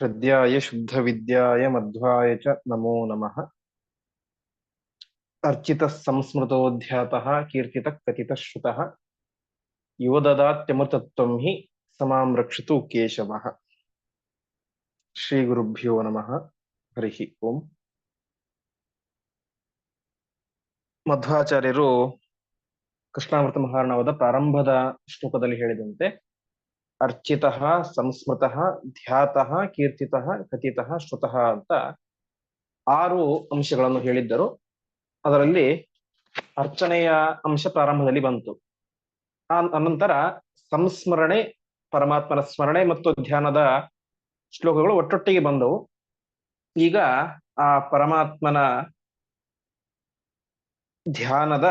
हृद्याय शुद्धविद्याय मध्वाय च नमो नमः अर्चितः संस्मृतोऽध्यातः कीर्तितः कथितः श्रुतः यो ददात्यमृतत्वं हि समां रक्षतु केशवः ಶ್ರೀಗುರುಭ್ಯೋ ನಮಃ ಹರಿ ಓಂ ಮಧ್ವಾಚಾರ್ಯರು ಕೃಷ್ಣಾಮೃತ ಮಹಾರ್ಣವದ ಪ್ರಾರಂಭದ ಶ್ಲೋಕದಲ್ಲಿ ಹೇಳಿದಂತೆ ಅರ್ಚಿತಃ ಸಂಸ್ಮೃತಃ ಧ್ಯಾತಃ ಕೀರ್ತಿತಃ ಕಥಿತಃ ಶ್ರುತಃ ಅಂತ ಆರು ಅಂಶಗಳನ್ನು ಹೇಳಿದ್ದರು. ಅದರಲ್ಲಿ ಅರ್ಚನೆಯ ಅಂಶ ಪ್ರಾರಂಭದಲ್ಲಿ ಬಂತು. ಆ ಅನಂತರ ಸಂಸ್ಮರಣೆ, ಪರಮಾತ್ಮನ ಸ್ಮರಣೆ ಮತ್ತು ಧ್ಯಾನದ ಶ್ಲೋಕಗಳು ಒಟ್ಟೊಟ್ಟಿಗೆ ಬಂದವು. ಈಗ ಆ ಪರಮಾತ್ಮನ ಧ್ಯಾನದ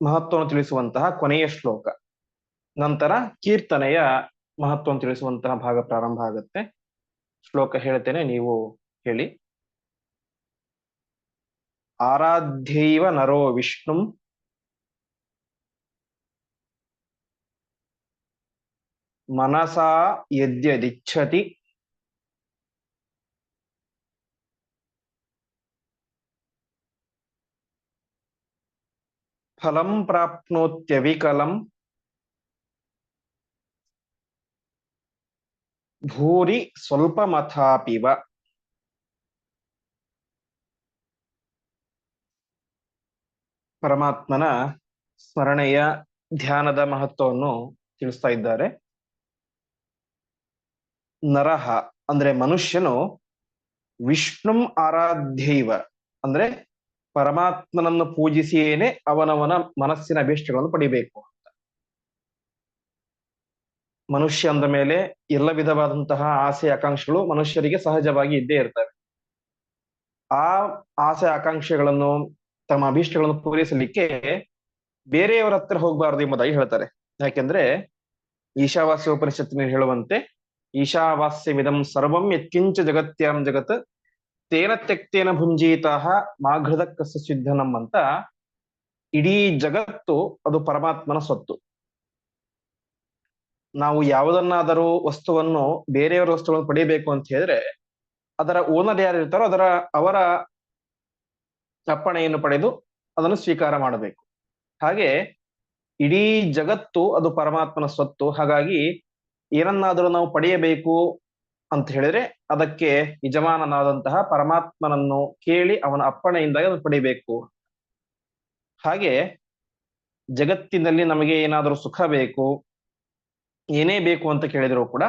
ಮಹತ್ವವನ್ನು ತಿಳಿಸುವಂತಹ ಕೊನೆಯ ಶ್ಲೋಕ. ನಂತರ ಕೀರ್ತನೆಯ ಮಹತ್ವವನ್ನು ತಿಳಿಸುವಂತಹ ಭಾಗ ಪ್ರಾರಂಭ ಆಗುತ್ತೆ. ಶ್ಲೋಕ ಹೇಳ್ತೇನೆ, ನೀವು ಹೇಳಿ. ಆರಾಧ್ಯೈವ ನರೋ ವಿಷ್ಣುಂ. ಮನಸಾ ಯದ್ಯದಿಚ್ಛತಿ. ಫಲಂ ಪ್ರಾಪ್ನೋತ್ಯವಿಕಲಂ. ಭೂರಿ ಸ್ವಲ್ಪ ಮಥಾಪಿವ ಪರಮಾತ್ಮನ ಸ್ಮರಣೆಯ ಧ್ಯಾನದ ಮಹತ್ವವನ್ನು ತಿಳಿಸ್ತಾ ಇದ್ದಾರೆ. ನರಹ ಅಂದ್ರೆ ಮನುಷ್ಯನು ವಿಷ್ಣುಂ ಆರಾಧ್ಯೈವ ಅಂದ್ರೆ ಪರಮಾತ್ಮನನ್ನು ಪೂಜಿಸಿಯೇನೆ ಅವನವನ ಮನಸ್ಸಿನ ಅಭೀಷ್ಟಗಳನ್ನು ಪಡಿಬೇಕು. ಮನುಷ್ಯ ಅಂದ ಮೇಲೆ ಎಲ್ಲ ವಿಧವಾದಂತಹ ಆಸೆ ಆಕಾಂಕ್ಷೆಗಳು ಮನುಷ್ಯರಿಗೆ ಸಹಜವಾಗಿ ಇದ್ದೇ ಇರ್ತವೆ. ಆ ಆಸೆ ಆಕಾಂಕ್ಷೆಗಳನ್ನು, ತಮ್ಮ ಅಭೀಷ್ಟಗಳನ್ನು ಪೂರೈಸಲಿಕ್ಕೆ ಬೇರೆಯವರ ಹತ್ರ ಹೋಗಬಾರದು ಎಂಬುದಾಗಿ ಹೇಳ್ತಾರೆ. ಯಾಕೆಂದ್ರೆ ಈಶಾವಾಸ್ಯ ಉಪನಿಷತ್ತಿನಲ್ಲಿ ಹೇಳುವಂತೆ ಈಶಾವಾಸ್ಯವಿದಂ ಸರ್ವಂ ಯತ್ಕಿಂಚ ಜಗತ್ಯಂ ಜಗತ್ ತೇನ ತ್ಯಕ್ತೇನ ಭುಂಜೀತಃ ಮಾಘೃದ ಕಸ ಸಿದ್ಧನಂ ಅಂತ ಇಡೀ ಜಗತ್ತು ಅದು ಪರಮಾತ್ಮನ ಸ್ವತ್ತು. ನಾವು ಯಾವುದನ್ನಾದರೂ ವಸ್ತುವನ್ನು, ಬೇರೆಯವರ ವಸ್ತುಗಳನ್ನು ಪಡೆಯಬೇಕು ಅಂತ ಹೇಳಿದ್ರೆ, ಅದರ ಓನರ್ ಯಾರು ಇರ್ತಾರೋ ಅದರ, ಅವರ ಅಪ್ಪಣೆಯನ್ನು ಪಡೆದು ಅದನ್ನು ಸ್ವೀಕಾರ ಮಾಡಬೇಕು. ಹಾಗೆ ಇಡೀ ಜಗತ್ತು ಅದು ಪರಮಾತ್ಮನ ಸ್ವತ್ತು. ಹಾಗಾಗಿ ಏನನ್ನಾದರೂ ನಾವು ಪಡೆಯಬೇಕು ಅಂತ ಹೇಳಿದ್ರೆ ಅದಕ್ಕೆ ಯಜಮಾನನಾದಂತಹ ಪರಮಾತ್ಮನನ್ನು ಕೇಳಿ ಅವನ ಅಪ್ಪಣೆಯಿಂದಾಗಿ ಅದನ್ನು ಪಡಿಬೇಕು ಹಾಗೆ ಜಗತ್ತಿನಲ್ಲಿ ನಮಗೆ ಏನಾದರೂ ಸುಖ ಬೇಕು ಏನೇ ಬೇಕು ಅಂತ ಕೇಳಿದರೂ ಕೂಡ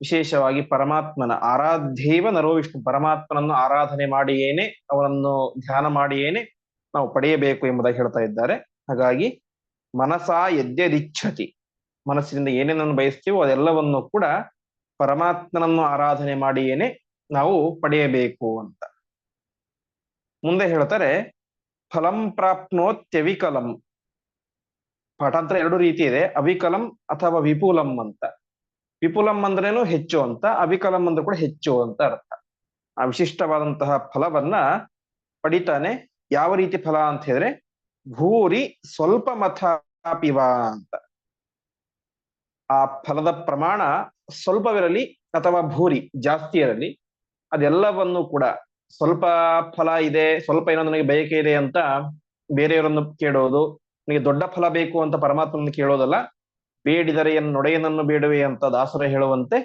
ವಿಶೇಷವಾಗಿ ಪರಮಾತ್ಮನ ಆರಾಧ್ಯವ ನರೋ ವಿಷ್ಣು ಪರಮಾತ್ಮನನ್ನು ಆರಾಧನೆ ಮಾಡಿಯೇನೆ, ಅವನನ್ನು ಧ್ಯಾನ ಮಾಡಿಯೇನೆ ನಾವು ಪಡೆಯಬೇಕು ಎಂಬುದಾಗಿ ಹೇಳ್ತಾ ಇದ್ದಾರೆ. ಹಾಗಾಗಿ ಮನಸಾ ಯದ್ಯದಿಚ್ಛತಿ, ಮನಸ್ಸಿನಿಂದ ಏನೇನನ್ನು ಬಯಸ್ತೀವೋ ಅದೆಲ್ಲವನ್ನು ಕೂಡ ಪರಮಾತ್ಮನನ್ನು ಆರಾಧನೆ ಮಾಡಿಯೇನೆ ನಾವು ಪಡೆಯಬೇಕು ಅಂತ. ಮುಂದೆ ಹೇಳ್ತಾರೆ, ಫಲಂ ಪ್ರಾಪ್ನೋತ್ಯವಿಕಲಂ. ಪಾಠಾಂತರ ಎರಡು ರೀತಿ ಇದೆ. ಅವಿಕಲಂ ಅಥವಾ ವಿಪುಲಂ ಅಂತ. ವಿಪುಲಂ ಅಂದ್ರೇನು ಹೆಚ್ಚು ಅಂತ, ಅವಿಕಲಂ ಅಂದ್ರೆ ಕೂಡ ಹೆಚ್ಚು ಅಂತ ಅರ್ಥ. ಆ ವಿಶಿಷ್ಟವಾದಂತಹ ಫಲವನ್ನ ಪಡಿತಾನೆ. ಯಾವ ರೀತಿ ಫಲ ಅಂತ ಹೇಳಿದ್ರೆ, ಭೂರಿ ಸ್ವಲ್ಪ ಮಥಾಪಿವ ಅಂತ. ಆ ಫಲದ ಪ್ರಮಾಣ ಸ್ವಲ್ಪವಿರಲಿ ಅಥವಾ ಭೂರಿ ಜಾಸ್ತಿ ಇರಲಿ, ಅದೆಲ್ಲವನ್ನು ಕೂಡ ಸ್ವಲ್ಪ ಫಲ ಇದೆ, ಸ್ವಲ್ಪ ಏನೋ ನನಗೆ ಬಯಕೆ ಇದೆ ಅಂತ ಬೇರೆಯವರನ್ನು ಕೇಳೋದು ನನಗೆ ದೊಡ್ಡ ಫಲ ಬೇಕು ಅಂತ ಪರಮಾತ್ಮನ ಕೇಳೋದಲ್ಲ, ಬೇಡಿದರೆ ಎನ್ ನೊಡೆಯನನ್ನು ಬೇಡುವೆ ಅಂತ ದಾಸರ ಹೇಳುವಂತೆ,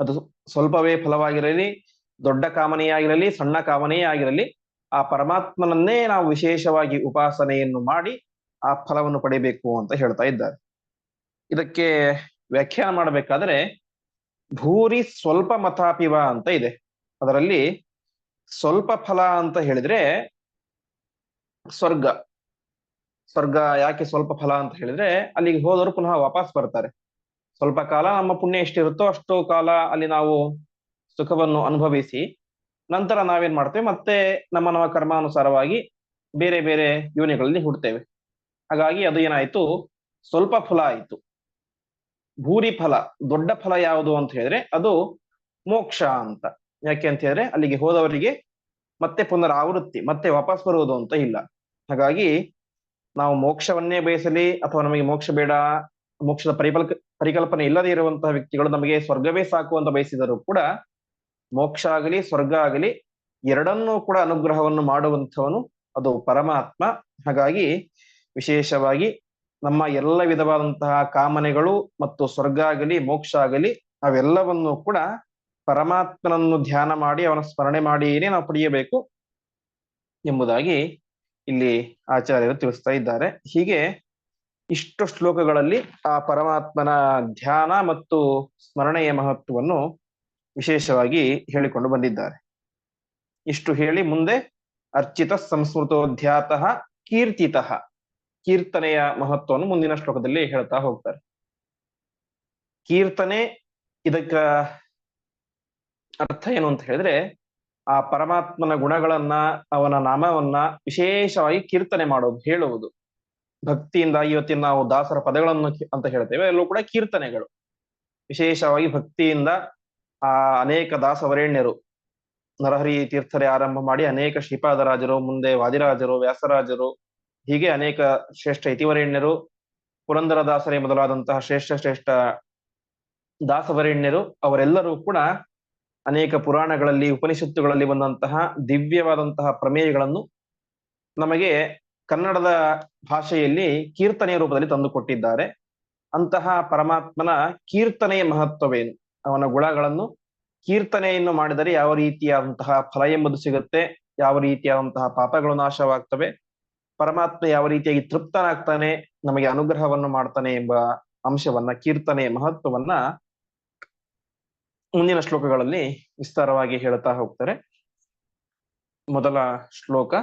ಅದು ಸ್ವಲ್ಪವೇ ಫಲವಾಗಿರಲಿ, ದೊಡ್ಡ ಕಾಮನೆಯಾಗಿರಲಿ ಸಣ್ಣ ಕಾಮನೆಯೇ ಆಗಿರಲಿ, ಆ ಪರಮಾತ್ಮನನ್ನೇ ನಾವು ವಿಶೇಷವಾಗಿ ಉಪಾಸನೆಯನ್ನು ಮಾಡಿ ಆ ಫಲವನ್ನು ಪಡಿಬೇಕು ಅಂತ ಹೇಳ್ತಾ ಇದ್ದಾರೆ. ಇದಕ್ಕೆ ವ್ಯಾಖ್ಯಾನ ಮಾಡಬೇಕಾದ್ರೆ, ಭೂರಿ ಸ್ವಲ್ಪ ಮತಾಪಿವ ಅಂತ ಇದೆ. ಅದರಲ್ಲಿ ಸ್ವಲ್ಪ ಫಲ ಅಂತ ಹೇಳಿದ್ರೆ, ಸ್ವರ್ಗ. ಸ್ವರ್ಗ ಯಾಕೆ ಸ್ವಲ್ಪ ಫಲ ಅಂತ ಹೇಳಿದ್ರೆ ಅಲ್ಲಿಗೆ ಹೋದವರು ಪುನಃ ವಾಪಸ್ ಬರ್ತಾರೆ. ಸ್ವಲ್ಪ ಕಾಲ ನಮ್ಮ ಪುಣ್ಯ ಎಷ್ಟಿರುತ್ತೋ ಅಷ್ಟು ಕಾಲ ಅಲ್ಲಿ ನಾವು ಸುಖವನ್ನು ಅನುಭವಿಸಿ ನಂತರ ನಾವೇನ್ ಮಾಡ್ತೇವೆ? ಮತ್ತೆ ನಮ್ಮ ನಮ್ಮ ಕರ್ಮಾನುಸಾರವಾಗಿ ಬೇರೆ ಬೇರೆ ಯೋನಿಗಳಲ್ಲಿ ಹುಡ್ತೇವೆ. ಹಾಗಾಗಿ ಅದು ಏನಾಯ್ತು? ಸ್ವಲ್ಪ ಫಲ ಆಯ್ತು. ಭೂರಿ ಫಲ, ದೊಡ್ಡ ಫಲ ಯಾವುದು ಅಂತ ಹೇಳಿದ್ರೆ ಅದು ಮೋಕ್ಷ ಅಂತ. ಯಾಕೆ ಅಂತ ಹೇಳಿದ್ರೆ ಅಲ್ಲಿಗೆ ಹೋದವರಿಗೆ ಮತ್ತೆ ಪುನರಾವೃತ್ತಿ, ಮತ್ತೆ ವಾಪಸ್ ಬರುವುದು ಅಂತ ಇಲ್ಲ. ಹಾಗಾಗಿ ನಾವು ಮೋಕ್ಷವನ್ನೇ ಬಯಸಲಿ ಅಥವಾ ನಮಗೆ ಮೋಕ್ಷ ಬೇಡ, ಮೋಕ್ಷದ ಪರಿಕಲ್ಕ ಪರಿಕಲ್ಪನೆ ಇಲ್ಲದೆ ಇರುವಂತಹ ವ್ಯಕ್ತಿಗಳು ನಮಗೆ ಸ್ವರ್ಗವೇ ಸಾಕು ಅಂತ ಬಯಸಿದರೂ ಕೂಡ ಮೋಕ್ಷ ಆಗಲಿ, ಸ್ವರ್ಗ ಆಗಲಿ ಎರಡನ್ನೂ ಕೂಡ ಅನುಗ್ರಹವನ್ನು ಮಾಡುವಂಥವನು ಅದು ಪರಮಾತ್ಮ. ಹಾಗಾಗಿ ವಿಶೇಷವಾಗಿ ನಮ್ಮ ಎಲ್ಲ ವಿಧವಾದಂತಹ ಕಾಮನೆಗಳು ಮತ್ತು ಸ್ವರ್ಗ ಆಗಲಿ, ಮೋಕ್ಷ ಆಗಲಿ ಅವೆಲ್ಲವನ್ನೂ ಕೂಡ ಪರಮಾತ್ಮನನ್ನು ಧ್ಯಾನ ಮಾಡಿ ಅವನ ಸ್ಮರಣೆ ಮಾಡಿಯೇ ನಾವು ಪಡೆಯಬೇಕು ಎಂಬುದಾಗಿ ಇಲ್ಲಿ ಆಚಾರ್ಯರು ತಿಳಿಸ್ತಾ ಇದ್ದಾರೆ. ಹೀಗೆ ಇಷ್ಟು ಶ್ಲೋಕಗಳಲ್ಲಿ ಆ ಪರಮಾತ್ಮನ ಧ್ಯಾನ ಮತ್ತು ಸ್ಮರಣೆಯ ಮಹತ್ವವನ್ನು ವಿಶೇಷವಾಗಿ ಹೇಳಿಕೊಂಡು ಬಂದಿದ್ದಾರೆ. ಇಷ್ಟು ಹೇಳಿ ಮುಂದೆ ಅರ್ಚಿತ ಸಂಸ್ಮೃತೋಧ್ಯಾತಃ ಕೀರ್ತಿತಃ ಕೀರ್ತನೆಯ ಮಹತ್ವವನ್ನು ಮುಂದಿನ ಶ್ಲೋಕದಲ್ಲಿ ಹೇಳ್ತಾ ಹೋಗ್ತಾರೆ. ಕೀರ್ತನೆ ಇದಕ್ಕ ಅರ್ಥ ಏನು ಅಂತ ಹೇಳಿದ್ರೆ ಆ ಪರಮಾತ್ಮನ ಗುಣಗಳನ್ನ, ಅವನ ನಾಮವನ್ನ ವಿಶೇಷವಾಗಿ ಕೀರ್ತನೆ ಮಾಡೋದು, ಹೇಳುವುದು. ಭಕ್ತಿಯಿಂದ ಇವತ್ತಿನ ನಾವು ದಾಸರ ಪದಗಳನ್ನು ಅಂತ ಹೇಳ್ತೇವೆ ಎಲ್ಲೂ ಕೂಡ ಕೀರ್ತನೆಗಳು. ವಿಶೇಷವಾಗಿ ಭಕ್ತಿಯಿಂದ ಆ ಅನೇಕ ದಾಸವರೇಣ್ಯರು, ನರಹರಿ ತೀರ್ಥರೇ ಆರಂಭ ಮಾಡಿ ಅನೇಕ ಶ್ರೀಪಾದರಾಜರು, ಮುಂದೆ ವಾದಿರಾಜರು, ವ್ಯಾಸರಾಜರು, ಹೀಗೆ ಅನೇಕ ಶ್ರೇಷ್ಠ ಇತಿವರೇಣ್ಯರು ಪುರಂದರದಾಸರೇ ಮೊದಲಾದಂತಹ ಶ್ರೇಷ್ಠ ಶ್ರೇಷ್ಠ ದಾಸವರೇಣ್ಯರು, ಅವರೆಲ್ಲರೂ ಕೂಡ ಅನೇಕ ಪುರಾಣಗಳಲ್ಲಿ, ಉಪನಿಷತ್ತುಗಳಲ್ಲಿ ಬಂದಂತಹ ದಿವ್ಯವಾದಂತಹ ಪ್ರಮೇಯಗಳನ್ನು ನಮಗೆ ಕನ್ನಡದ ಭಾಷೆಯಲ್ಲಿ ಕೀರ್ತನೆಯ ರೂಪದಲ್ಲಿ ತಂದುಕೊಟ್ಟಿದ್ದಾರೆ ಅಂತಹ ಪರಮಾತ್ಮನ ಕೀರ್ತನೆಯ ಮಹತ್ವವೇನು? ಅವನ ಗುಣಗಳನ್ನು ಕೀರ್ತನೆಯನ್ನು ಮಾಡಿದರೆ ಯಾವ ರೀತಿಯಾದಂತಹ ಫಲ ಎಂಬುದು ಸಿಗುತ್ತೆ? ಯಾವ ರೀತಿಯಾದಂತಹ ಪಾಪಗಳು ನಾಶವಾಗ್ತವೆ? ಪರಮಾತ್ಮ ಯಾವ ರೀತಿಯಾಗಿ ತೃಪ್ತನಾಗ್ತಾನೆ? ನಮಗೆ ಅನುಗ್ರಹವನ್ನು ಮಾಡ್ತಾನೆ ಎಂಬ ಅಂಶವನ್ನ, ಕೀರ್ತನೆಯ ಮಹತ್ವವನ್ನ ಮುಂದಿನ ಶ್ಲೋಕಗಳಲ್ಲಿ ವಿಸ್ತಾರವಾಗಿ ಹೇಳ್ತಾ ಹೋಗ್ತಾರೆ. ಮೊದಲ ಶ್ಲೋಕ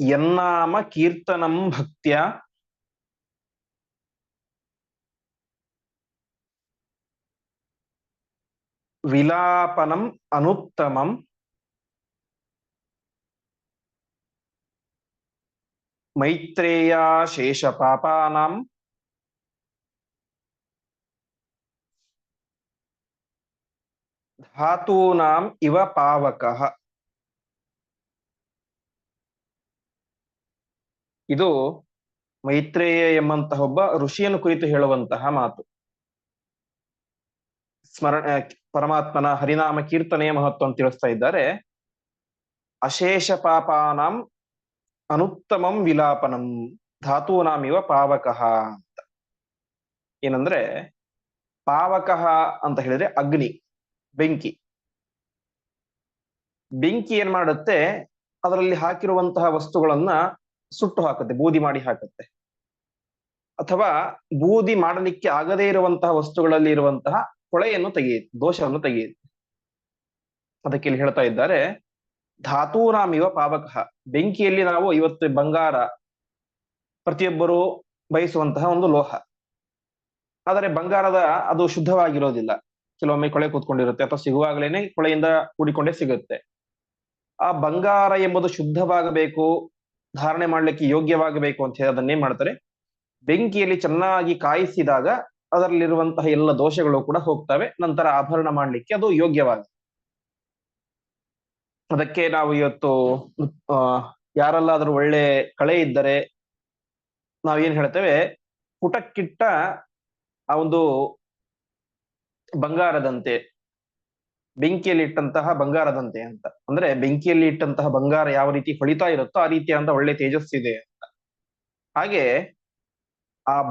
ಎನ್ನಾಮ ಕೀರ್ತನಂ ಭಕ್ತ್ಯ ವಿಲಾಪನಂ ಅನುತ್ತಮಂ ಮೈತ್ರೇಯ ಶೇಷ ಪಾಪಾನಾಂ ಧಾತೂನಾಂ ಇವ ಪಾವಕ ಇದು ಮೈತ್ರೇಯ ಎಂಬಂತಹ ಒಬ್ಬ ಋಷಿಯನ್ನು ಕುರಿತು ಹೇಳುವಂತಹ ಮಾತು. ಸ್ಮರಣ ಪರಮಾತ್ಮನ ಹರಿನಾಮ ಕೀರ್ತನೆಯ ಅಂತ ತಿಳಿಸ್ತಾ ಇದ್ದಾರೆ. ಅಶೇಷ ಪಾಪಾನಂ ಅನುತ್ತಮಂ ವಿಲಾಪನಂ ಧಾತೂನಾಂ ಇವ ಪಾವಕಃ ಅಂತ. ಏನಂದ್ರೆ ಪಾವಕಃ ಅಂತ ಹೇಳಿದ್ರೆ ಅಗ್ನಿ. ಬೆಂಕಿ. ಬೆಂಕಿ ಏನ್ ಮಾಡುತ್ತೆ? ಅದರಲ್ಲಿ ಹಾಕಿರುವಂತಹ ವಸ್ತುಗಳನ್ನ ಸುಟ್ಟು ಹಾಕುತ್ತೆ, ಬೂದಿ ಮಾಡಿ ಹಾಕುತ್ತೆ. ಅಥವಾ ಬೂದಿ ಮಾಡಲಿಕ್ಕೆ ಆಗದೇ ಇರುವಂತಹ ವಸ್ತುಗಳಲ್ಲಿ ಇರುವಂತಹ ಕೊಳೆಯನ್ನು ತೆಗೆಯುತ್ತೆ, ದೋಷವನ್ನು ತೆಗೆಯುತ್ತೆ. ಅದಕ್ಕೆ ಇಲ್ಲಿ ಹೇಳ್ತಾ ಇದ್ದಾರೆ ಧಾತೂನಾಮಿವ ಪಾವಕ. ಬೆಂಕಿಯಲ್ಲಿ ನಾವು ಇವತ್ತು ಬಂಗಾರ, ಪ್ರತಿಯೊಬ್ಬರು ಬಯಸುವಂತಹ ಒಂದು ಲೋಹ. ಆದರೆ ಬಂಗಾರದ ಅದು ಶುದ್ಧವಾಗಿರೋದಿಲ್ಲ. ಕೆಲವೊಮ್ಮೆ ಕೊಳೆ ಕೂತ್ಕೊಂಡಿರುತ್ತೆ ಅಥವಾ ಸಿಗುವಾಗಲೇನೆ ಕೊಳೆಯಿಂದ ಕೂಡಿಕೊಂಡೇ ಸಿಗುತ್ತೆ. ಆ ಬಂಗಾರ ಎಂಬುದು ಶುದ್ಧವಾಗಬೇಕು, ಧಾರಣೆ ಮಾಡಲಿಕ್ಕೆ ಯೋಗ್ಯವಾಗಬೇಕು ಅಂತ ಹೇಳಿ ಅದನ್ನೇ ಮಾಡ್ತಾರೆ. ಬೆಂಕಿಯಲ್ಲಿ ಚೆನ್ನಾಗಿ ಕಾಯಿಸಿದಾಗ ಅದರಲ್ಲಿರುವಂತಹ ಎಲ್ಲ ದೋಷಗಳು ಕೂಡ ಹೋಗ್ತವೆ. ನಂತರ ಆಭರಣ ಮಾಡಲಿಕ್ಕೆ ಅದು ಯೋಗ್ಯವಾಗಿದೆ. ಅದಕ್ಕೆ ನಾವು ಇವತ್ತು ಯಾರಲ್ಲಾದರೂ ಒಳ್ಳೆ ಕಳೆ ಇದ್ದರೆ ನಾವೇನ್ ಹೇಳ್ತೇವೆ, ಪುಟಕ್ಕಿಟ್ಟ ಆ ಒಂದು ಬಂಗಾರದಂತೆ ಬೆಂಕಿಯಲ್ಲಿ ಇಟ್ಟಂತಹ ಬಂಗಾರದಂತೆ ಅಂತ. ಅಂದ್ರೆ ಬೆಂಕಿಯಲ್ಲಿ ಇಟ್ಟಂತಹ ಬಂಗಾರ ಯಾವ ರೀತಿ ಹೊಳಿತಾ ಇರುತ್ತೋ ಆ ರೀತಿಯಾದ ಒಳ್ಳೆ ತೇಜಸ್ಸಿದೆ ಅಂತ. ಹಾಗೆ ಆ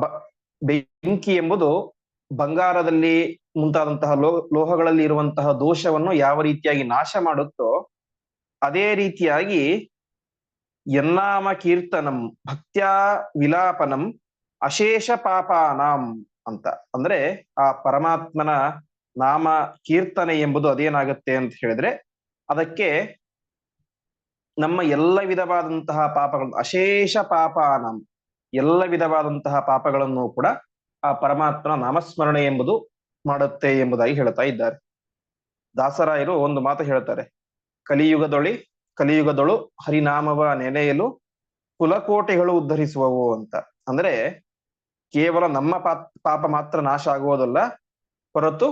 ಬೆಂಕಿ ಎಂಬುದು ಬಂಗಾರದಲ್ಲಿ ಮುಂತಾದಂತಹ ಲೋ, ಲೋಹಗಳಲ್ಲಿ ಇರುವಂತಹ ದೋಷವನ್ನು ಯಾವ ರೀತಿಯಾಗಿ ನಾಶ ಮಾಡುತ್ತೋ, ಅದೇ ರೀತಿಯಾಗಿ ಎನ್ನಾಮ ಕೀರ್ತನಂ ಭಕ್ತ್ಯಾ ವಿಲಾಪನಂ ಅಶೇಷ ಪಾಪಾನಾಂ ಅಂತ. ಅಂದ್ರೆ ಆ ಪರಮಾತ್ಮನ ನಾಮ ಕೀರ್ತನೆ ಎಂಬುದು ಅದೇನಾಗುತ್ತೆ ಅಂತ ಹೇಳಿದ್ರೆ ಅದಕ್ಕೆ ನಮ್ಮ ಎಲ್ಲ ವಿಧವಾದಂತಹ ಪಾಪಗಳು, ಅಶೇಷ ಪಾಪಾನಂ, ಎಲ್ಲ ವಿಧವಾದಂತಹ ಪಾಪಗಳನ್ನು ಕೂಡ ಆ ಪರಮಾತ್ಮನ ನಾಮಸ್ಮರಣೆ ಎಂಬುದು ಮಾಡುತ್ತೆ ಎಂಬುದಾಗಿ ಹೇಳ್ತಾ ಇದ್ದಾರೆ. ದಾಸರಾಯರು ಒಂದು ಮಾತು ಹೇಳ್ತಾರೆ, ಕಲಿಯುಗದೊಳಿ, ಕಲಿಯುಗದೊಳು ಹರಿನಾಮವ ನೆನೆಯಲು ಕುಲಕೋಟೆಗಳು ಉದ್ಧರಿಸುವವು ಅಂತ. ಅಂದ್ರೆ ಕೇವಲ ನಮ್ಮ ಪಾಪ ಮಾತ್ರ ನಾಶ ಆಗುವುದಲ್ಲ, ಹೊರತು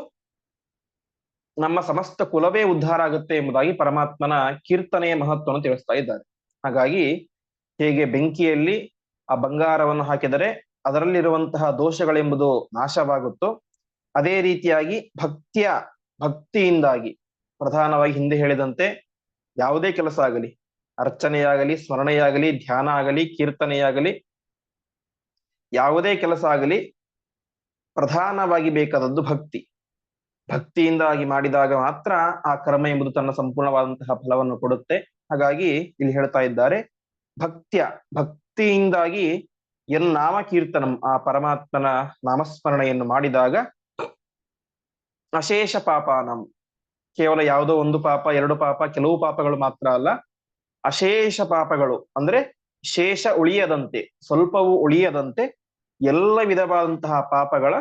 ನಮ್ಮ ಸಮಸ್ತ ಕುಲವೇ ಉದ್ಧಾರ ಆಗುತ್ತೆ ಎಂಬುದಾಗಿ ಪರಮಾತ್ಮನ ಕೀರ್ತನೆಯ ಮಹತ್ವವನ್ನು ತಿಳಿಸ್ತಾ ಇದ್ದಾರೆ. ಹಾಗಾಗಿ ಹೇಗೆ ಬೆಂಕಿಯಲ್ಲಿ ಆ ಬಂಗಾರವನ್ನು ಹಾಕಿದರೆ ಅದರಲ್ಲಿರುವಂತಹ ದೋಷಗಳೆಂಬುದು ನಾಶವಾಗುತ್ತೋ, ಅದೇ ರೀತಿಯಾಗಿ ಭಕ್ತಿಯ ಭಕ್ತಿಯಿಂದಾಗಿ ಪ್ರಧಾನವಾಗಿ ಹಿಂದೆ ಹೇಳಿದಂತೆ ಯಾವುದೇ ಕೆಲಸ ಆಗಲಿ, ಅರ್ಚನೆಯಾಗಲಿ, ಸ್ಮರಣೆಯಾಗಲಿ, ಧ್ಯಾನ ಆಗಲಿ, ಕೀರ್ತನೆಯಾಗಲಿ ಯಾವುದೇ ಕೆಲಸ ಆಗಲಿ ಪ್ರಧಾನವಾಗಿ ಬೇಕಾದದ್ದು ಭಕ್ತಿ. ಭಕ್ತಿಯಿಂದಾಗಿ ಮಾಡಿದಾಗ ಮಾತ್ರ ಆ ಕರ್ಮ ಎಂಬುದು ತನ್ನ ಸಂಪೂರ್ಣವಾದಂತಹ ಫಲವನ್ನು ಕೊಡುತ್ತೆ. ಹಾಗಾಗಿ ಇಲ್ಲಿ ಹೇಳ್ತಾ ಇದ್ದಾರೆ, ಭಕ್ತ್ಯ, ಭಕ್ತಿಯಿಂದಾಗಿ ಎನ್ ನಾಮ ಕೀರ್ತನಂ ಆ ಪರಮಾತ್ಮನ ನಾಮಸ್ಮರಣೆಯನ್ನು ಮಾಡಿದಾಗ ಅಶೇಷ ಪಾಪಾನಂ. ಕೇವಲ ಯಾವುದೋ ಒಂದು ಪಾಪ, ಎರಡು ಪಾಪ, ಕೆಲವು ಪಾಪಗಳು ಮಾತ್ರ ಅಲ್ಲ, ಅಶೇಷ ಪಾಪಗಳು ಅಂದ್ರೆ ಶೇಷ ಉಳಿಯದಂತೆ, ಸ್ವಲ್ಪವೂ ಉಳಿಯದಂತೆ ಎಲ್ಲ ವಿಧವಾದಂತಹ ಪಾಪಗಳ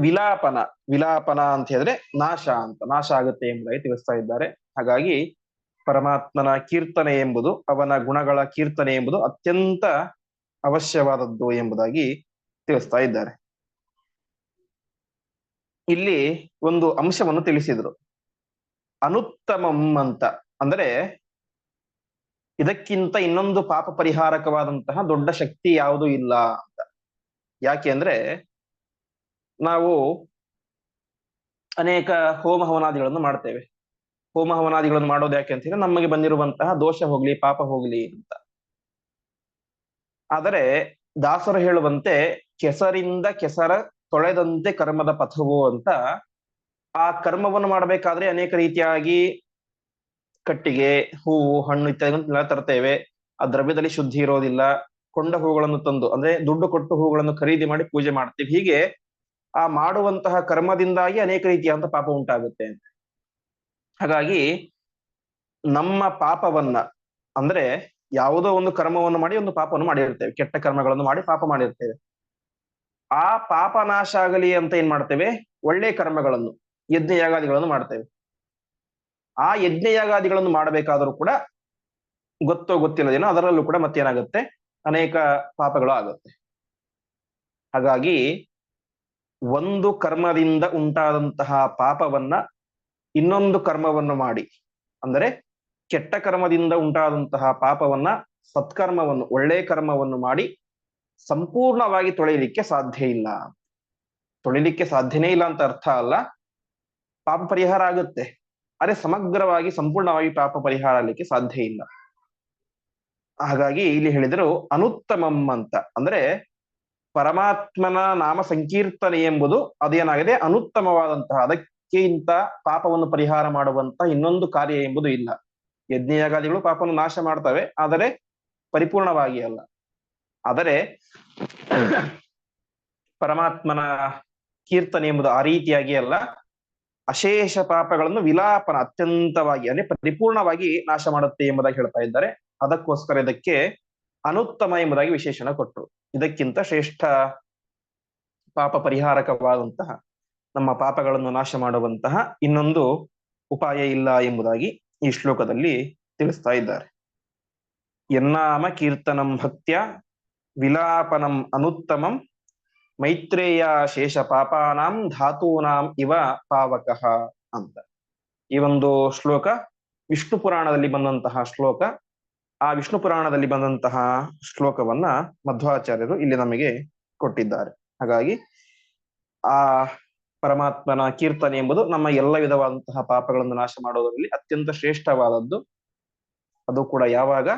ವಿಲಾಪನ ವಿಲಾಪನ ಅಂತ ಹೇಳಿದ್ರೆ ನಾಶ ಅಂತ, ನಾಶ ಆಗುತ್ತೆ ಎಂಬುದಾಗಿ ತಿಳಿಸ್ತಾ ಇದ್ದಾರೆ. ಹಾಗಾಗಿ ಪರಮಾತ್ಮನ ಕೀರ್ತನೆ ಎಂಬುದು, ಅವನ ಗುಣಗಳ ಕೀರ್ತನೆ ಎಂಬುದು ಅತ್ಯಂತ ಅವಶ್ಯವಾದದ್ದು ಎಂಬುದಾಗಿ ತಿಳಿಸ್ತಾ ಇದ್ದಾರೆ. ಇಲ್ಲಿ ಒಂದು ಅಂಶವನ್ನು ತಿಳಿಸಿದ್ರು. ಅನುತ್ತಮಂ ಅಂತ, ಅಂದ್ರೆ ಇದಕ್ಕಿಂತ ಇನ್ನೊಂದು ಪಾಪ ಪರಿಹಾರಕವಾದಂತಹ ದೊಡ್ಡ ಶಕ್ತಿ ಯಾವುದೂ ಇಲ್ಲ ಅಂತ. ಯಾಕೆ ಅಂದ್ರೆ ನಾವು ಅನೇಕ ಹೋಮ ಹವನಾದಿಗಳನ್ನು ಮಾಡ್ತೇವೆ. ಹೋಮ ಹವನಾದಿಗಳನ್ನು ಮಾಡೋದು ಯಾಕೆ ಅಂತ ಹೇಳಿದ್ರೆ ನಮಗೆ ಬಂದಿರುವಂತಹ ದೋಷ ಹೋಗ್ಲಿ, ಪಾಪ ಹೋಗ್ಲಿ ಅಂತ. ಆದರೆ ದಾಸರು ಹೇಳುವಂತೆ ಕೆಸರಿಂದ ಕೆಸರ ತೊಳೆದಂತೆ ಕರ್ಮದ ಪಥವು ಅಂತ ಆ ಕರ್ಮವನ್ನು ಮಾಡಬೇಕಾದ್ರೆ ಅನೇಕ ರೀತಿಯಾಗಿ ಕಟ್ಟಿಗೆ, ಹೂವು, ಹಣ್ಣು ಇತ್ಯಾದಿಗಳನ್ನೆಲ್ಲ ತರ್ತೇವೆ. ಆ ದ್ರವ್ಯದಲ್ಲಿ ಶುದ್ಧಿ ಇರೋದಿಲ್ಲ. ಕೊಂಡ ಹೂಗಳನ್ನು ತಂದು, ಅಂದ್ರೆ ದುಡ್ಡು ಕೊಟ್ಟು ಹೂಗಳನ್ನು ಖರೀದಿ ಮಾಡಿ ಪೂಜೆ ಮಾಡ್ತೀವಿ. ಹೀಗೆ ಆ ಮಾಡುವಂತಹ ಕರ್ಮದಿಂದಾಗಿ ಅನೇಕ ರೀತಿಯಾದಂತಹ ಪಾಪ ಉಂಟಾಗುತ್ತೆ ಹಾಗಾಗಿ ನಮ್ಮ ಪಾಪವನ್ನ, ಅಂದ್ರೆ ಯಾವುದೋ ಒಂದು ಕರ್ಮವನ್ನು ಮಾಡಿ ಒಂದು ಪಾಪವನ್ನು ಮಾಡಿರ್ತೇವೆ. ಕೆಟ್ಟ ಕರ್ಮಗಳನ್ನು ಮಾಡಿ ಪಾಪ ಮಾಡಿರ್ತೇವೆ. ಆ ಪಾಪ ನಾಶ ಆಗಲಿ ಅಂತ ಏನ್ ಮಾಡ್ತೇವೆ? ಒಳ್ಳೆ ಕರ್ಮಗಳನ್ನು ಯಜ್ಞ ಯಾಗಾದಿಗಳನ್ನು ಮಾಡ್ತೇವೆ. ಆ ಯಜ್ಞ ಯಾಗಾದಿಗಳನ್ನು ಮಾಡಬೇಕಾದರೂ ಕೂಡ ಗೊತ್ತೋ ಗೊತ್ತಿಲ್ಲದೇನೋ ಅದರಲ್ಲೂ ಕೂಡ ಮತ್ತೇನಾಗುತ್ತೆ? ಅನೇಕ ಪಾಪಗಳು ಆಗುತ್ತೆ. ಹಾಗಾಗಿ ಒಂದು ಕರ್ಮದಿಂದ ಉಂಟಾದಂತಹ ಪಾಪವನ್ನ ಇನ್ನೊಂದು ಕರ್ಮವನ್ನು ಮಾಡಿ, ಅಂದರೆ ಕೆಟ್ಟ ಕರ್ಮದಿಂದ ಉಂಟಾದಂತಹ ಪಾಪವನ್ನ ಸತ್ಕರ್ಮವನ್ನು, ಒಳ್ಳೆ ಕರ್ಮವನ್ನು ಮಾಡಿ ಸಂಪೂರ್ಣವಾಗಿ ತೊಳೆಯಲಿಕ್ಕೆ ಸಾಧ್ಯ ಇಲ್ಲ. ತೊಳಿಲಿಕ್ಕೆ ಸಾಧ್ಯನೇ ಇಲ್ಲ ಅಂತ ಅರ್ಥ ಅಲ್ಲ. ಪಾಪ ಪರಿಹಾರ ಆಗುತ್ತೆ. ಆದ್ರೆ ಸಮಗ್ರವಾಗಿ ಸಂಪೂರ್ಣವಾಗಿ ಪಾಪ ಪರಿಹಾರ ಆಗಲಿಕ್ಕೆ ಸಾಧ್ಯ ಇಲ್ಲ. ಹಾಗಾಗಿ ಇಲ್ಲಿ ಹೇಳಿದರು ಅನುತ್ತಮಂ ಅಂತ. ಅಂದ್ರೆ ಪರಮಾತ್ಮನ ನಾಮ ಸಂಕೀರ್ತನೆ ಎಂಬುದು ಅದೇನಾಗಿದೆ? ಅನುತ್ತಮವಾದಂತಹ, ಅದಕ್ಕಿಂತ ಪಾಪವನ್ನು ಪರಿಹಾರ ಮಾಡುವಂತಹ ಇನ್ನೊಂದು ಕಾರ್ಯ ಎಂಬುದು ಇಲ್ಲ. ಯಜ್ಞಯಾಗಾದಿಗಳು ಪಾಪವನ್ನು ನಾಶ ಮಾಡ್ತವೆ, ಆದರೆ ಪರಿಪೂರ್ಣವಾಗಿ ಅಲ್ಲ. ಆದರೆ ಪರಮಾತ್ಮನ ಕೀರ್ತನೆ ಎಂಬುದು ಆ ರೀತಿಯಾಗಿ ಅಲ್ಲ. ಅಶೇಷ ಪಾಪಗಳನ್ನು ವಿಲಾಪನ ಅತ್ಯಂತವಾಗಿ ಅಂದ್ರೆ ಪರಿಪೂರ್ಣವಾಗಿ ನಾಶ ಮಾಡುತ್ತೆ ಎಂಬುದಾಗಿ ಹೇಳ್ತಾ ಇದ್ದಾರೆ. ಅದಕ್ಕೋಸ್ಕರ ಇದಕ್ಕೆ ಅನುತ್ತಮ ಎಂಬುದಾಗಿ ವಿಶೇಷಣ ಕೊಟ್ಟರು ಇದಕ್ಕಿಂತ ಶ್ರೇಷ್ಠ ಪಾಪ ಪರಿಹಾರಕವಾದಂತಹ ನಮ್ಮ ಪಾಪಗಳನ್ನು ನಾಶ ಮಾಡುವಂತಹ ಇನ್ನೊಂದು ಉಪಾಯ ಇಲ್ಲ ಎಂಬುದಾಗಿ ಈ ಶ್ಲೋಕದಲ್ಲಿ ತಿಳಿಸ್ತಾ ಇದ್ದಾರೆ. ಎನ್ನಾಮ ಕೀರ್ತನಂ ಭಕ್ತ್ಯ ವಿಲಾಪನಂ ಅನುತ್ತಮಂ ಮೈತ್ರೇಯ ಶೇಷ ಪಾಪಾನಾಂ ಧಾತೂನಾಂ ಇವ ಪಾವಕ ಅಂತ. ಈ ಒಂದು ಶ್ಲೋಕ ವಿಷ್ಣು ಪುರಾಣದಲ್ಲಿ ಬಂದಂತಹ ಶ್ಲೋಕ. ಆ ವಿಷ್ಣು ಪುರಾಣದಲ್ಲಿ ಬಂದಂತಹ ಶ್ಲೋಕವನ್ನ ಮಧ್ವಾಚಾರ್ಯರು ಇಲ್ಲಿ ನಮಗೆ ಕೊಟ್ಟಿದ್ದಾರೆ. ಹಾಗಾಗಿ ಆ ಪರಮಾತ್ಮನ ಕೀರ್ತನೆ ಎಂಬುದು ನಮ್ಮ ಎಲ್ಲ ವಿಧವಾದಂತಹ ಪಾಪಗಳನ್ನು ನಾಶ ಮಾಡುವುದರಲ್ಲಿ ಅತ್ಯಂತ ಶ್ರೇಷ್ಠವಾದದ್ದು. ಅದು ಕೂಡ ಯಾವಾಗ?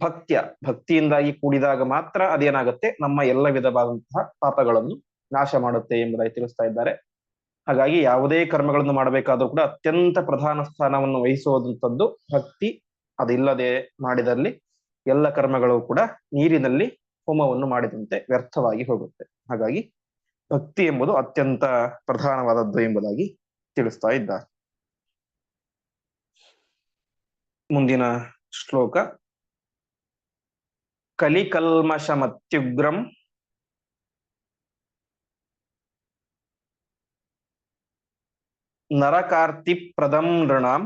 ಭಕ್ತ್ಯ, ಭಕ್ತಿಯಿಂದಾಗಿ ಕೂಡಿದಾಗ ಮಾತ್ರ ಅದೇನಾಗುತ್ತೆ? ನಮ್ಮ ಎಲ್ಲ ವಿಧವಾದಂತಹ ಪಾಪಗಳನ್ನು ನಾಶ ಮಾಡುತ್ತೆ ಎಂಬುದಾಗಿ ತಿಳಿಸ್ತಾ ಇದ್ದಾರೆ. ಹಾಗಾಗಿ ಯಾವುದೇ ಕರ್ಮಗಳನ್ನು ಮಾಡಬೇಕಾದ್ರೂ ಕೂಡ ಅತ್ಯಂತ ಪ್ರಧಾನ ಸ್ಥಾನವನ್ನು ವಹಿಸುವಂತದ್ದು ಭಕ್ತಿ. ಅದಿಲ್ಲದೆ ಮಾಡಿದಲ್ಲಿ ಎಲ್ಲ ಕರ್ಮಗಳು ಕೂಡ ನೀರಿನಲ್ಲಿ ಹೋಮವನ್ನು ಮಾಡಿದಂತೆ ವ್ಯರ್ಥವಾಗಿ ಹೋಗುತ್ತೆ. ಹಾಗಾಗಿ ಭಕ್ತಿ ಎಂಬುದು ಅತ್ಯಂತ ಪ್ರಧಾನವಾದದ್ದು ಎಂಬುದಾಗಿ ತಿಳಿಸ್ತಾ ಇದ್ದಾರೆ. ಮುಂದಿನ ಶ್ಲೋಕ. ಕಲಿಕಲ್ಮಷಮತ್ಯುಗ್ರಂ ನರಕಾರ್ತಿ ಪ್ರದಂ ನೃಣಾಂ.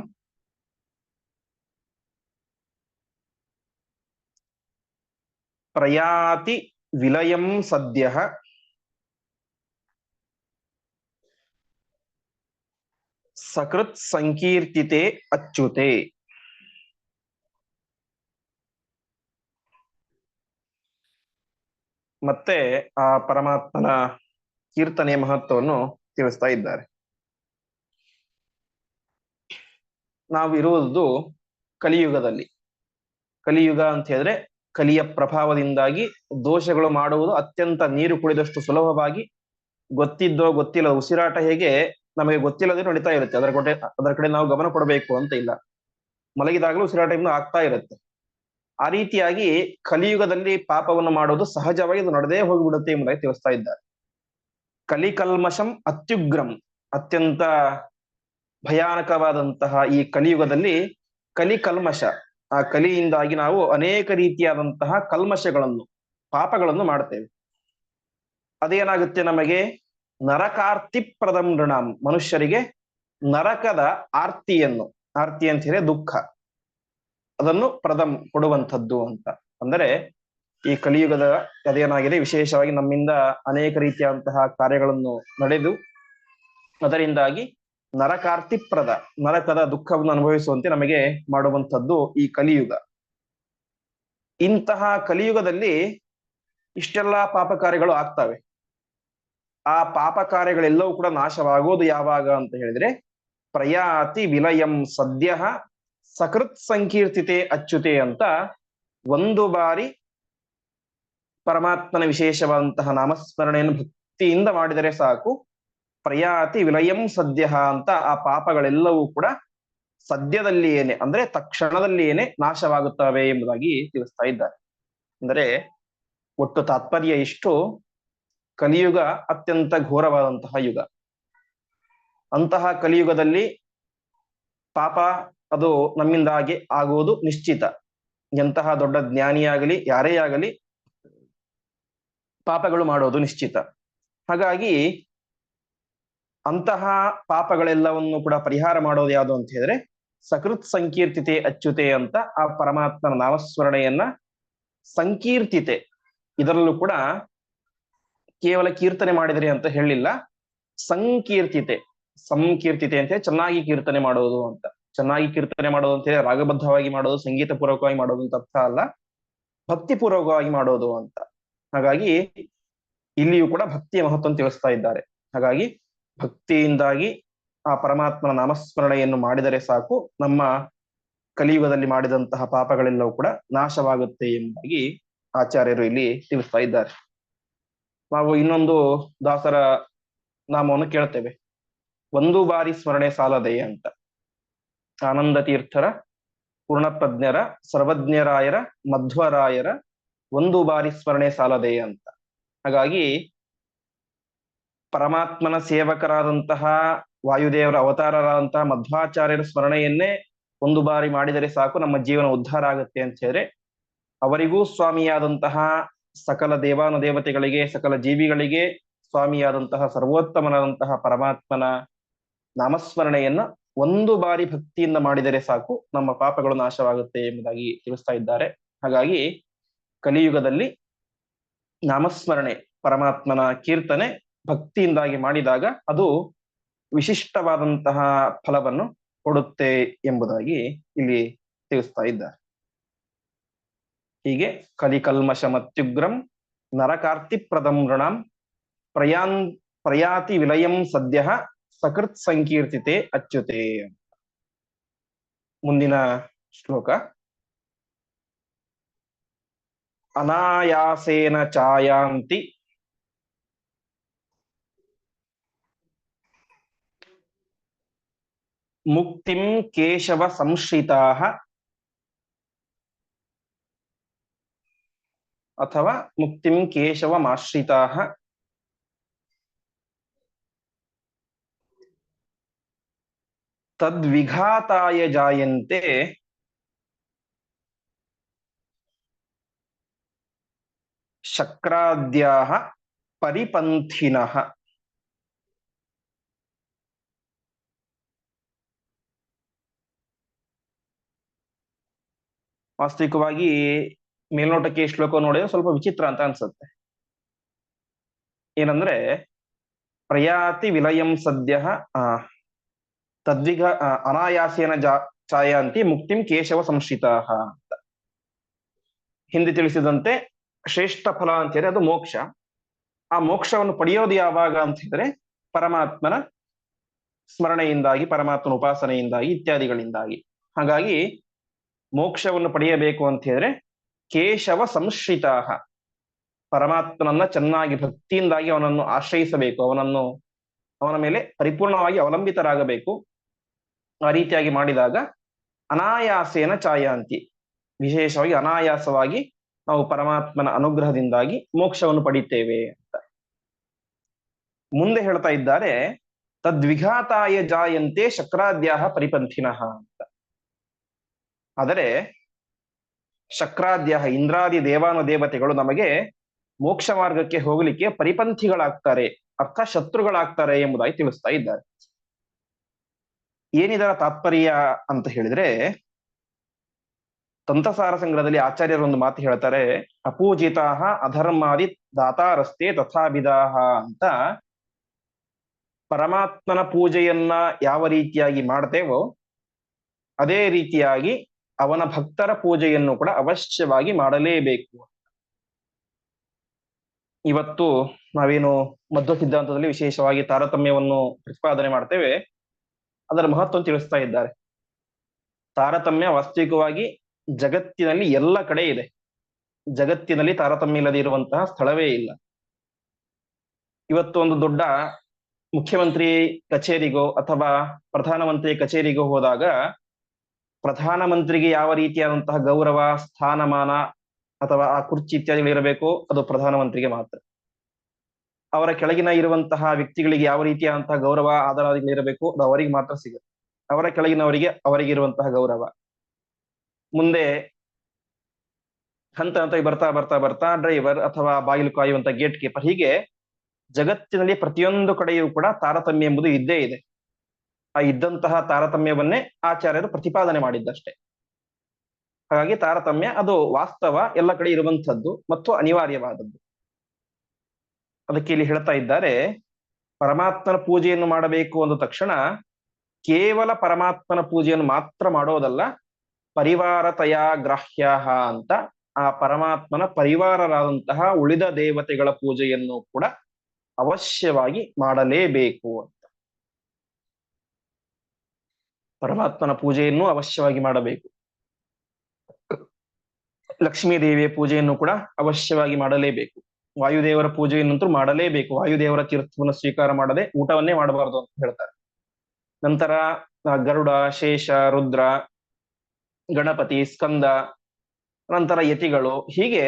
ಪ್ರಯಾತಿ ವಿಲಯಂ ಸದ್ಯ. ಸಕೃತ್ ಸಂಕೀರ್ತಿತೆ ಅಚ್ಯುತೆ. ಮತ್ತೆ ಆ ಪರಮಾತ್ಮನ ಕೀರ್ತನೆಯ ಮಹತ್ವವನ್ನು ತಿಳಿಸ್ತಾ ಇದ್ದಾರೆ. ನಾವು ಇರುವುದು ಕಲಿಯುಗದಲ್ಲಿ. ಕಲಿಯುಗ ಅಂತ ಹೇಳಿದ್ರೆ ಕಲಿಯ ಪ್ರಭಾವದಿಂದಾಗಿ ದೋಷಗಳು ಮಾಡುವುದು ಅತ್ಯಂತ ನೀರು ಕುಡಿದಷ್ಟು ಸುಲಭವಾಗಿ ಗೊತ್ತಿದ್ದೋ ಗೊತ್ತಿಲ್ಲ ಉಸಿರಾಟ ಹೇಗೆ ನಮಗೆ ಗೊತ್ತಿಲ್ಲದೆ ನಡೀತಾ ಇರುತ್ತೆ. ಅದರ ಕಡೆ ಅದರ ಕಡೆ ನಾವು ಗಮನ ಕೊಡಬೇಕು ಅಂತ ಇಲ್ಲ. ಮಲಗಿದಾಗಲೂ ಉಸಿರಾಟ ಇನ್ನು ಆಗ್ತಾ ಇರುತ್ತೆ. ಆ ರೀತಿಯಾಗಿ ಕಲಿಯುಗದಲ್ಲಿ ಪಾಪವನ್ನು ಮಾಡೋದು ಸಹಜವಾಗಿ ಅದು ನಡೆದೇ ಹೋಗಿಬಿಡುತ್ತೆ ಎಂಬುದಾಗಿ ತಿಳಿಸ್ತಾ ಇದ್ದಾರೆ. ಕಲಿಕಲ್ಮಶಂ ಅತ್ಯುಗ್ರಂ, ಅತ್ಯಂತ ಭಯಾನಕವಾದಂತಹ ಈ ಕಲಿಯುಗದಲ್ಲಿ ಕಲಿಕಲ್ಮಶ ಆ ಕಲಿಯಿಂದಾಗಿ ನಾವು ಅನೇಕ ರೀತಿಯಾದಂತಹ ಕಲ್ಮಶಗಳನ್ನು ಪಾಪಗಳನ್ನು ಮಾಡ್ತೇವೆ. ಅದೇನಾಗುತ್ತೆ ನಮಗೆ? ನರಕಾರ್ತಿ ಪ್ರದಂ ಮನುಷ್ಯರಿಗೆ ನರಕದ ಆರ್ತಿಯನ್ನು, ಆರ್ತಿ ಅಂತ ಹೇಳಿ ದುಃಖ. ಅದನ್ನು ಪ್ರದಂ ಕೊಡುವಂಥದ್ದು ಅಂತ. ಅಂದರೆ ಈ ಕಲಿಯುಗದ ಅದೇನಾಗಿದೆ ವಿಶೇಷವಾಗಿ ನಮ್ಮಿಂದ ಅನೇಕ ರೀತಿಯಾದಂತಹ ಕಾರ್ಯಗಳನ್ನು ನಡೆದು, ಅದರಿಂದಾಗಿ ನರಕಾರ್ತಿಪ್ರದ, ನರಕದ ದುಃಖವನ್ನು ಅನುಭವಿಸುವಂತೆ ನಮಗೆ ಮಾಡುವಂಥದ್ದು ಈ ಕಲಿಯುಗ. ಇಂತಹ ಕಲಿಯುಗದಲ್ಲಿ ಇಷ್ಟೆಲ್ಲ ಪಾಪ ಕಾರ್ಯಗಳು ಆಗ್ತವೆ. ಆ ಪಾಪ ಕಾರ್ಯಗಳೆಲ್ಲವೂ ಕೂಡ ನಾಶವಾಗೋದು ಯಾವಾಗ ಅಂತ ಹೇಳಿದ್ರೆ ಪ್ರಯಾತಿ ವಿಲಯಂ ಸದ್ಯ ಸಕೃತ್ ಸಂಕೀರ್ತಿತೆ ಅಚ್ಯುತೆ ಅಂತ ಒಂದು ಬಾರಿ ಪರಮಾತ್ಮನ ವಿಶೇಷವಾದಂತಹ ನಾಮಸ್ಮರಣೆಯನ್ನು ಭಕ್ತಿಯಿಂದ ಮಾಡಿದರೆ ಸಾಕು. ಪ್ರಯಾತಿ ವಿಲಯಂ ಸದ್ಯ ಅಂತ ಆ ಪಾಪಗಳೆಲ್ಲವೂ ಕೂಡ ಸದ್ಯದಲ್ಲಿಯೇನೆ, ಅಂದ್ರೆ ತಕ್ಷಣದಲ್ಲಿಯೇನೆ ನಾಶವಾಗುತ್ತವೆ ಎಂಬುದಾಗಿ ತಿಳಿಸ್ತಾ ಇದ್ದಾರೆ. ಅಂದರೆ ಒಟ್ಟು ತಾತ್ಪರ್ಯ ಇಷ್ಟು, ಕಲಿಯುಗ ಅತ್ಯಂತ ಘೋರವಾದಂತಹ ಯುಗ. ಅಂತಹ ಕಲಿಯುಗದಲ್ಲಿ ಪಾಪ ಅದು ನಮ್ಮಿಂದಾಗಿ ಆಗುವುದು ನಿಶ್ಚಿತ. ಎಂತಹ ದೊಡ್ಡ ಜ್ಞಾನಿಯಾಗಲಿ ಯಾರೇ ಆಗಲಿ ಪಾಪಗಳು ಮಾಡೋದು ನಿಶ್ಚಿತ. ಹಾಗಾಗಿ ಅಂತಹ ಪಾಪಗಳೆಲ್ಲವನ್ನು ಕೂಡ ಪರಿಹಾರ ಮಾಡೋದು ಯಾವುದು ಅಂತ ಹೇಳಿದ್ರೆ ಸಕೃತ್ ಸಂಕೀರ್ತಿತೆ ಅಚ್ಯುತೆ ಅಂತ ಆ ಪರಮಾತ್ಮನ ನಾಮಸ್ಮರಣೆಯನ್ನ ಸಂಕೀರ್ತಿತೆ. ಇದರಲ್ಲೂ ಕೂಡ ಕೇವಲ ಕೀರ್ತನೆ ಮಾಡಿದರೆ ಅಂತ ಹೇಳಿಲ್ಲ, ಸಂಕೀರ್ತಿತೆ. ಸಂಕೀರ್ತಿತೆ ಅಂತ ಚೆನ್ನಾಗಿ ಕೀರ್ತನೆ ಮಾಡೋದು ಅಂತ. ಚೆನ್ನಾಗಿ ಕೀರ್ತನೆ ಮಾಡೋದು ಅಂತ ಹೇಳಿ ರಾಗಬದ್ಧವಾಗಿ ಮಾಡೋದು ಸಂಗೀತ ಪೂರ್ವಕವಾಗಿ ಮಾಡೋದು ಅಂತ ಅರ್ಥ ಅಲ್ಲ. ಭಕ್ತಿ ಪೂರ್ವಕವಾಗಿ ಮಾಡೋದು ಅಂತ. ಹಾಗಾಗಿ ಇಲ್ಲಿಯೂ ಕೂಡ ಭಕ್ತಿಯ ಮಹತ್ವ ತಿಳಿಸ್ತಾ ಇದ್ದಾರೆ. ಹಾಗಾಗಿ ಭಕ್ತಿಯಿಂದಾಗಿ ಆ ಪರಮಾತ್ಮನ ನಾಮಸ್ಮರಣೆಯನ್ನು ಮಾಡಿದರೆ ಸಾಕು, ನಮ್ಮ ಕಲಿಯುಗದಲ್ಲಿ ಮಾಡಿದಂತಹ ಪಾಪಗಳೆಲ್ಲವೂ ಕೂಡ ನಾಶವಾಗುತ್ತೆ ಎಂಬುದಾಗಿ ಆಚಾರ್ಯರು ಇಲ್ಲಿ ತಿಳಿಸ್ತಾ ಇದ್ದಾರೆ. ನಾವು ಇನ್ನೊಂದು ದಾಸರ ನಾಮವನ್ನು ಕೇಳ್ತೇವೆ. ಒಂದು ಬಾರಿ ಸ್ಮರಣೆ ಸಾಲದೆ ಅಂತ. ಆನಂದ ತೀರ್ಥರ ಪೂರ್ಣಪ್ರಜ್ಞರ, ಸರ್ವಜ್ಞರಾಯರ, ಮಧ್ವರಾಯರ ಒಂದು ಬಾರಿ ಸ್ಮರಣೆ ಸಾಲದೆ ಅಂತ. ಹಾಗಾಗಿ ಪರಮಾತ್ಮನ ಸೇವಕರಾದಂತಹ ವಾಯುದೇವರ ಅವತಾರರಾದಂತಹ ಮಧ್ವಾಚಾರ್ಯರ ಸ್ಮರಣೆಯನ್ನೇ ಒಂದು ಬಾರಿ ಮಾಡಿದರೆ ಸಾಕು, ನಮ್ಮ ಜೀವನ ಉದ್ಧಾರ ಆಗುತ್ತೆ ಅಂತ ಹೇಳಿದ್ರೆ, ಅವರಿಗೂ ಸ್ವಾಮಿಯಾದಂತಹ ಸಕಲ ದೇವಾನು ದೇವತೆಗಳಿಗೆ, ಸಕಲ ಜೀವಿಗಳಿಗೆ ಸ್ವಾಮಿಯಾದಂತಹ ಸರ್ವೋತ್ತಮನಾದಂತಹ ಪರಮಾತ್ಮನ ನಾಮಸ್ಮರಣೆಯನ್ನ ಒಂದು ಬಾರಿ ಭಕ್ತಿಯಿಂದ ಮಾಡಿದರೆ ಸಾಕು, ನಮ್ಮ ಪಾಪಗಳು ನಾಶವಾಗುತ್ತೆ ಎಂಬುದಾಗಿ ತಿಳಿಸ್ತಾ ಇದ್ದಾರೆ. ಹಾಗಾಗಿ ಕಲಿಯುಗದಲ್ಲಿ ನಾಮಸ್ಮರಣೆ, ಪರಮಾತ್ಮನ ಕೀರ್ತನೆ ಭಕ್ತಿಯಿಂದಾಗಿ ಮಾಡಿದಾಗ ಅದು ವಿಶಿಷ್ಟವಾದಂತಹ ಫಲವನ್ನು ಕೊಡುತ್ತೆ ಎಂಬುದಾಗಿ ಇಲ್ಲಿ ತಿಳಿಸ್ತಾ ಇದ್ದಾರೆ. ಹೀಗೆ ಕಲಿಕಲ್ಮಶ ಮತ್ಯುಗ್ರಂ ನರಕಾರ್ತಿ ಪ್ರದಂ ಪ್ರಯಾನ್ ಪ್ರಯಾತಿ ವಿಲಯಂ ಸದ್ಯ ಸಕೃತ್ ಸಂಕೀರ್ತಿತೆ ಅಚ್ಯುತೆ ಮುಂದಿನ ಶ್ಲೋಕ. ಅನಾಯಾಸೇನ ಚಾಯಾಂತಿ. ಮುಕ್ತಿಂ ಕೇಶವ ಸಂಶ್ರಿತಾ. ಅಥವಾ ಮುಕ್ತಿಂ ಕೇಶವಮಾಶ್ರಿತಾ. ತದ್ವಿಘಾತಾಯ ಜಾಯಂತೆ ಶಕ್ರಾದ್ಯಾಹ ಪರಿಪಂಥಿನಃ. ವಾಸ್ತವಿಕವಾಗಿ ಮೇಲ್ನೋಟಕ್ಕೆ ಶ್ಲೋಕ ನೋಡಿದ್ರೆ ಸ್ವಲ್ಪ ವಿಚಿತ್ರ ಅಂತ ಅನ್ಸುತ್ತೆ. ಏನಂದ್ರೆ ಪ್ರಯಾತಿ ವಿಲಯಂ ಸದ್ಯ ಆ ತದ್ವಿಘ ಆ, ಅನಾಯಾಸೇನ ಜಾ ಛಾಯಾಂತಿ ಮುಕ್ತಿಂ ಕೇಶವ ಸಂಶ್ರಿತ ಅಂತ. ಹಿಂದೆ ತಿಳಿಸಿದಂತೆ ಶ್ರೇಷ್ಠ ಫಲ ಅಂತ ಹೇಳಿದ್ರೆ ಅದು ಮೋಕ್ಷ. ಆ ಮೋಕ್ಷವನ್ನು ಪಡೆಯೋದು ಯಾವಾಗ ಅಂತ ಹೇಳಿದ್ರೆ ಪರಮಾತ್ಮನ ಸ್ಮರಣೆಯಿಂದಾಗಿ ಪರಮಾತ್ಮನ ಉಪಾಸನೆಯಿಂದಾಗಿ ಇತ್ಯಾದಿಗಳಿಂದಾಗಿ. ಹಾಗಾಗಿ ಮೋಕ್ಷವನ್ನು ಪಡೆಯಬೇಕು ಅಂತ ಹೇಳಿದ್ರೆ ಕೇಶವ ಸಂಶ್ರಿತ ಪರಮಾತ್ಮನನ್ನ ಚೆನ್ನಾಗಿ ಭಕ್ತಿಯಿಂದಾಗಿ ಅವನನ್ನು ಆಶ್ರಯಿಸಬೇಕು ಅವನನ್ನು ಅವನ ಮೇಲೆ ಪರಿಪೂರ್ಣವಾಗಿ ಅವಲಂಬಿತರಾಗಬೇಕು. ಆ ರೀತಿಯಾಗಿ ಮಾಡಿದಾಗ ಅನಾಯಾಸೇನ ಛಾಯಾಂತಿ ವಿಶೇಷವಾಗಿ ಅನಾಯಾಸವಾಗಿ ನಾವು ಪರಮಾತ್ಮನ ಅನುಗ್ರಹದಿಂದಾಗಿ ಮೋಕ್ಷವನ್ನು ಪಡಿತೇವೆ ಅಂತ. ಮುಂದೆ ಹೇಳ್ತಾ ಇದ್ದಾರೆ, ತದ್ವಿಘಾತಾಯ ಜಾಯಂತೆ ಶಕ್ರಾದ್ಯಾಹ ಪರಿಪಂಥಿನಃ ಅಂತ. ಆದರೆ ಶಕ್ರಾದ್ಯಾಹ, ಇಂದ್ರಾದಿ, ದೇವಾನು, ದೇವತೆಗಳು ನಮಗೆ ಮೋಕ್ಷ ಮಾರ್ಗಕ್ಕೆ ಹೋಗಲಿಕ್ಕೆ ಪರಿಪಂಥಿಗಳಾಗ್ತಾರೆ, ಅರ್ಥ ಶತ್ರುಗಳಾಗ್ತಾರೆ ಎಂಬುದಾಗಿ ತಿಳಿಸ್ತಾ ಇದ್ದಾರೆ. ಏನಿದರ ತಾತ್ಪರ್ಯ ಅಂತ ಹೇಳಿದ್ರೆ, ತಂತ್ರಸಾರ ಸಂಗ್ರಹದಲ್ಲಿ ಆಚಾರ್ಯರು ಒಂದು ಮಾತು ಹೇಳ್ತಾರೆ ಅಪೂಜಿತಾ ಅಧರ್ಮಾದಿ ದಾತಾರಸ್ತೆ ತಥಾಭಿದಾಹ ಅಂತ. ಪರಮಾತ್ಮನ ಪೂಜೆಯನ್ನ ಯಾವ ರೀತಿಯಾಗಿ ಮಾಡ್ತೇವೋ, ಅದೇ ರೀತಿಯಾಗಿ ಅವನ ಭಕ್ತರ ಪೂಜೆಯನ್ನು ಕೂಡ ಅವಶ್ಯವಾಗಿ ಮಾಡಲೇಬೇಕು. ಇವತ್ತು ನಾವೇನು ಮಧ್ವ ಸಿದ್ಧಾಂತದಲ್ಲಿ ವಿಶೇಷವಾಗಿ ತಾರತಮ್ಯವನ್ನು ಪ್ರತಿಪಾದನೆ ಮಾಡ್ತೇವೆ. ಅದರ ಮಹತ್ವ ತಿಳಿಸ್ತಾ ಇದ್ದಾರೆ. ತಾರತಮ್ಯ ವಾಸ್ತವಿಕವಾಗಿ ಜಗತ್ತಿನಲ್ಲಿ ಎಲ್ಲ ಕಡೆ ಇದೆ. ಜಗತ್ತಿನಲ್ಲಿ ತಾರತಮ್ಯ ಇಲ್ಲದೆ ಇರುವಂತಹ ಸ್ಥಳವೇ ಇಲ್ಲ. ಇವತ್ತು ಒಂದು ದೊಡ್ಡ ಮುಖ್ಯಮಂತ್ರಿ ಕಚೇರಿಗೋ ಅಥವಾ ಪ್ರಧಾನಮಂತ್ರಿ ಕಚೇರಿಗೋ ಹೋದಾಗ ಪ್ರಧಾನಮಂತ್ರಿಗೆ ಯಾವ ರೀತಿಯಾದಂತಹ ಗೌರವ, ಸ್ಥಾನಮಾನ ಅಥವಾ ಆ ಕುರ್ಚಿ ಇತ್ಯಾದಿಗಳು ಇರಬೇಕು ಅದು ಪ್ರಧಾನಮಂತ್ರಿಗೆ ಮಾತ್ರ. ಅವರ ಕೆಳಗಿನ ಇರುವಂತಹ ವ್ಯಕ್ತಿಗಳಿಗೆ ಯಾವ ರೀತಿಯಾದಂತಹ ಗೌರವ ಆಧಾರಾದಿಗಳು ಇರಬೇಕು, ಅದು ಅವರಿಗೆ ಮಾತ್ರ ಸಿಗುತ್ತೆ. ಅವರ ಕೆಳಗಿನವರಿಗೆ ಅವರಿಗೆ ಇರುವಂತಹ ಗೌರವ. ಮುಂದೆ ಹಂತ ಹಂತ ಬರ್ತಾ ಬರ್ತಾ ಬರ್ತಾ ಡ್ರೈವರ್ ಅಥವಾ ಬಾಗಿಲು ಕಾಯುವಂತ ಗೇಟ್ ಕೀಪರ್ ಹೀಗೆ ಜಗತ್ತಿನಲ್ಲಿ ಪ್ರತಿಯೊಂದು ಕಡೆಯೂ ಕೂಡ ತಾರತಮ್ಯ ಎಂಬುದು ಇದ್ದೇ ಇದೆ. ಆ ಇದ್ದಂತಹ ತಾರತಮ್ಯವನ್ನೇ ಆಚಾರ್ಯರು ಪ್ರತಿಪಾದನೆ ಮಾಡಿದ್ದಷ್ಟೇ. ಹಾಗಾಗಿ ತಾರತಮ್ಯ ಅದು ವಾಸ್ತವ ಎಲ್ಲ ಕಡೆ ಇರುವಂತದ್ದು ಮತ್ತು ಅನಿವಾರ್ಯವಾದದ್ದು. ಅದಕ್ಕೆ ಇಲ್ಲಿ ಹೇಳ್ತಾ ಇದ್ದಾರೆ, ಪರಮಾತ್ಮನ ಪೂಜೆಯನ್ನು ಮಾಡಬೇಕು ಅಂದ ತಕ್ಷಣ ಕೇವಲ ಪರಮಾತ್ಮನ ಪೂಜೆಯನ್ನು ಮಾತ್ರ ಮಾಡೋದಲ್ಲ, ಪರಿವಾರತಯ ಗ್ರಾಹ್ಯ ಅಂತ ಆ ಪರಮಾತ್ಮನ ಪರಿವಾರರಾದಂತಹ ಉಳಿದ ದೇವತೆಗಳ ಪೂಜೆಯನ್ನು ಕೂಡ ಅವಶ್ಯವಾಗಿ ಮಾಡಲೇಬೇಕು ಅಂತ. ಪರಮಾತ್ಮನ ಪೂಜೆಯನ್ನು ಅವಶ್ಯವಾಗಿ ಮಾಡಬೇಕು. ಲಕ್ಷ್ಮೀ ದೇವಿಯ ಪೂಜೆಯನ್ನು ಕೂಡ ಅವಶ್ಯವಾಗಿ ಮಾಡಲೇಬೇಕು. ವಾಯುದೇವರ ಪೂಜೆಯನ್ನಂತೂ ಮಾಡಲೇಬೇಕು. ವಾಯುದೇವರ ತೀರ್ಥವನ್ನು ಸ್ವೀಕಾರ ಮಾಡದೆ ಊಟವನ್ನೇ ಮಾಡಬಾರದು ಅಂತ ಹೇಳ್ತಾರೆ. ನಂತರ ಗರುಡ, ಶೇಷ, ರುದ್ರ, ಗಣಪತಿ, ಸ್ಕಂದ, ನಂತರ ಯತಿಗಳು, ಹೀಗೆ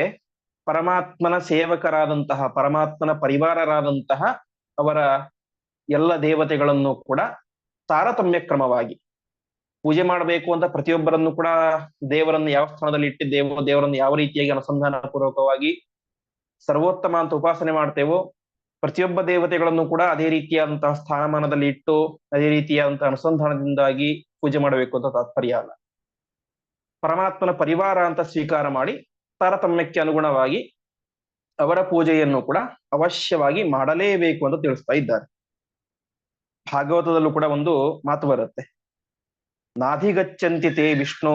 ಪರಮಾತ್ಮನ ಸೇವಕರಾದಂತಹ, ಪರಮಾತ್ಮನ ಪರಿವಾರರಾದಂತಹ ಅವರ ಎಲ್ಲ ದೇವತೆಗಳನ್ನು ಕೂಡ ತಾರತಮ್ಯ ಕ್ರಮವಾಗಿ ಪೂಜೆ ಮಾಡಬೇಕು ಅಂತ ಪ್ರತಿಯೊಬ್ಬರನ್ನು ಕೂಡ ದೇವರನ್ನು ಯಾವ ಸ್ಥಾನದಲ್ಲಿ ಇಟ್ಟಿದ್ದೇವೋ, ದೇವರನ್ನು ಯಾವ ರೀತಿಯಾಗಿ ಅನುಸಂಧಾನ ಪೂರ್ವಕವಾಗಿ ಸರ್ವೋತ್ತಮ ಅಂತ ಉಪಾಸನೆ ಮಾಡ್ತೇವೋ, ಪ್ರತಿಯೊಬ್ಬ ದೇವತೆಗಳನ್ನು ಕೂಡ ಅದೇ ರೀತಿಯಾದಂತಹ ಸ್ಥಾನಮಾನದಲ್ಲಿ ಇಟ್ಟು, ಅದೇ ರೀತಿಯಾದಂತಹ ಅನುಸಂಧಾನದಿಂದಾಗಿ ಪೂಜೆ ಮಾಡಬೇಕು ಅಂತ ತಾತ್ಪರ್ಯ ಅಲ್ಲ. ಪರಮಾತ್ಮನ ಪರಿವಾರ ಅಂತ ಸ್ವೀಕಾರ ಮಾಡಿ, ತಾರತಮ್ಯಕ್ಕೆ ಅನುಗುಣವಾಗಿ ಅವರ ಪೂಜೆಯನ್ನು ಕೂಡ ಅವಶ್ಯವಾಗಿ ಮಾಡಲೇಬೇಕು ಅಂತ ತಿಳಿಸ್ತಾ ಇದ್ದಾರೆ. ಭಾಗವತದಲ್ಲೂ ಕೂಡ ಒಂದು ಮಾತು ಬರುತ್ತೆ. ನಾಧಿಗಚ್ಚಂತಿ ತೇ ವಿಷ್ಣೋ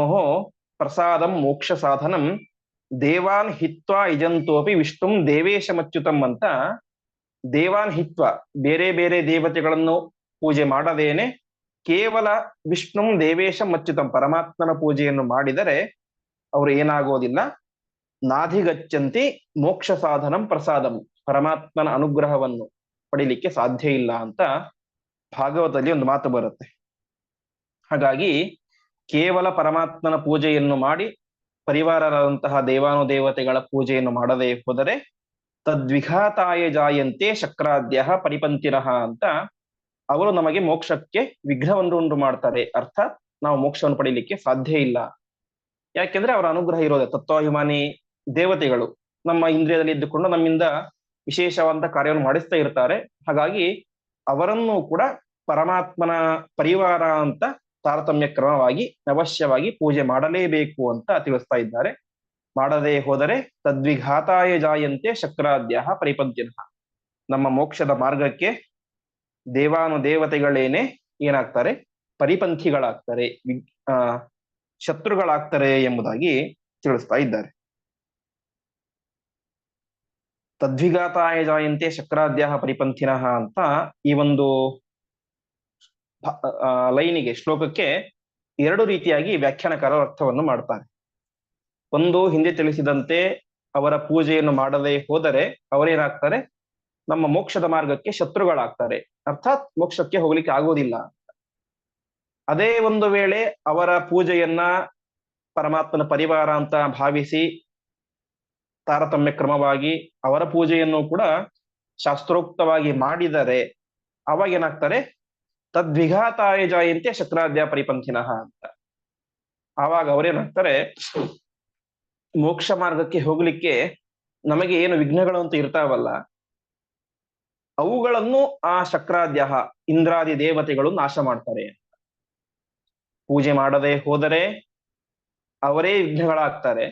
ಪ್ರಸಾದಂ ಮೋಕ್ಷ ಸಾಧನಂ ದೇವಾನ್ ಹಿತ್ವ ಇಜಂತೋಪಿ ವಿಷ್ಣುಂ ದೇವೇಶಮಚ್ಯುತಂ ಅಂತ ದೇವಾನ್ ಹಿತ್ವ ಬೇರೆ ಬೇರೆ ದೇವತೆಗಳನ್ನು ಪೂಜೆ ಮಾಡದೇನೆ ಕೇವಲ ವಿಷ್ಣುಂ ದೇವೇಶ ಮಚ್ಚುತಂ ಪರಮಾತ್ಮನ ಪೂಜೆಯನ್ನು ಮಾಡಿದರೆ ಅವರು ಏನಾಗೋದಿಲ್ಲ? ನಾಧಿಗಚ್ಚಂತಿ ಮೋಕ್ಷ ಸಾಧನಂ ಪ್ರಸಾದಂ, ಪರಮಾತ್ಮನ ಅನುಗ್ರಹವನ್ನು ಪಡಿಲಿಕ್ಕೆ ಸಾಧ್ಯ ಇಲ್ಲ ಅಂತ ಭಾಗವತದಲ್ಲಿ ಒಂದು ಮಾತು ಬರುತ್ತೆ. ಹಾಗಾಗಿ ಕೇವಲ ಪರಮಾತ್ಮನ ಪೂಜೆಯನ್ನು ಮಾಡಿ ಪರಿವಾರರಾದಂತಹ ದೇವಾನುದೇವತೆಗಳ ಪೂಜೆಯನ್ನು ಮಾಡದೇ ಹೋದರೆ ತದ್ವಿಘಾತಾಯ ಜಾಯಂತೆ ಶಕ್ರಾದ್ಯ ಪರಿಪಂತಿರಹ ಅಂತ ಅವರು ನಮಗೆ ಮೋಕ್ಷಕ್ಕೆ ವಿಘ್ನವನ್ನು ಉಂಟು ಮಾಡ್ತಾರೆ. ಅರ್ಥಾತ್ ನಾವು ಮೋಕ್ಷವನ್ನು ಪಡೀಲಿಕ್ಕೆ ಸಾಧ್ಯ ಇಲ್ಲ. ಯಾಕೆಂದ್ರೆ ಅವರ ಅನುಗ್ರಹ ಇರೋದೆ ತತ್ವಾಭಿಮಾನಿ ದೇವತೆಗಳು. ನಮ್ಮ ಇಂದ್ರಿಯದಲ್ಲಿ ಇದ್ದುಕೊಂಡು ನಮ್ಮಿಂದ ವಿಶೇಷವಾದ ಕಾರ್ಯವನ್ನು ಮಾಡಿಸ್ತಾ ಇರ್ತಾರೆ. ಹಾಗಾಗಿ ಅವರನ್ನು ಕೂಡ ಪರಮಾತ್ಮನ ಪರಿವಾರ ಅಂತ ತಾರತಮ್ಯ ಕ್ರಮವಾಗಿ ಅವಶ್ಯವಾಗಿ ಪೂಜೆ ಮಾಡಲೇಬೇಕು ಅಂತ ತಿಳಿಸ್ತಾ ಇದ್ದಾರೆ. ಮಾಡದೇ ಹೋದರೆ ತದ್ವಿಘಾತಾಯ ಜಾಯಂತೆ ಶಕ್ರಾದ್ಯ ಪರಿಪಂತಿನ ನಮ್ಮ ಮೋಕ್ಷದ ಮಾರ್ಗಕ್ಕೆ ದೇವಾನು ದೇವತೆಗಳೇನೆ ಏನಾಗ್ತಾರೆ? ಪರಿಪಂಥಿಗಳಾಗ್ತಾರೆ ಆ, ಶತ್ರುಗಳಾಗ್ತಾರೆ ಎಂಬುದಾಗಿ ತಿಳಿಸ್ತಾ ಇದ್ದಾರೆ. ತದ್ವಿಘಾತಾಯ ಜಾಯಂತೆ ಶಕ್ರಾದ್ಯ ಪರಿಪಂಥಿನಃ ಅಂತ ಈ ಒಂದು ಲೈನಿಗೆ ಶ್ಲೋಕಕ್ಕೆ ಎರಡು ರೀತಿಯಾಗಿ ವ್ಯಾಖ್ಯಾನಕಾರರು ಅರ್ಥವನ್ನು ಮಾಡ್ತಾರೆ ಒಂದು, ಹಿಂದೆ ತಿಳಿಸಿದಂತೆ ಅವರ ಪೂಜೆಯನ್ನು ಮಾಡದೇ ಹೋದರೆ ಅವರೇನಾಗ್ತಾರೆ? ನಮ್ಮ ಮೋಕ್ಷದ ಮಾರ್ಗಕ್ಕೆ ಶತ್ರುಗಳಾಗ್ತಾರೆ. ಅರ್ಥಾತ್ ಮೋಕ್ಷಕ್ಕೆ ಹೋಗ್ಲಿಕ್ಕೆ ಆಗೋದಿಲ್ಲ. ಅದೇ ಒಂದು ವೇಳೆ ಅವರ ಪೂಜೆಯನ್ನ ಪರಮಾತ್ಮನ ಪರಿವಾರ ಅಂತ ಭಾವಿಸಿ ತಾರತಮ್ಯ ಕ್ರಮವಾಗಿ ಅವರ ಪೂಜೆಯನ್ನು ಕೂಡ ಶಾಸ್ತ್ರೋಕ್ತವಾಗಿ ಮಾಡಿದರೆ ಅವಾಗ ಏನಾಗ್ತಾರೆ? ತದ್ವಿಘಾತಾಯ ಜಾಯಂತೆ ಶಕ್ರಾದ್ಯ ಪರಿಪಂಥಿನಃ ಅಂತ. ಆವಾಗ ಅವರೇನಾಗ್ತಾರೆ ಮೋಕ್ಷ ಮಾರ್ಗಕ್ಕೆ ಹೋಗ್ಲಿಕ್ಕೆ ನಮಗೆ ಏನು ವಿಘ್ನಗಳು ಅಂತ ಇರ್ತಾವಲ್ಲ, ಅವುಗಳನ್ನು ಆ ಶಕ್ರಾದ್ಯ ಇಂದ್ರಾದಿ ದೇವತೆಗಳು ನಾಶ ಮಾಡ್ತಾರೆ ಪೂಜೆ ಮಾಡದೆ ಹೋದರೆ ಅವರೇ ವಿಘ್ನಗಳಾಗ್ತಾರೆ.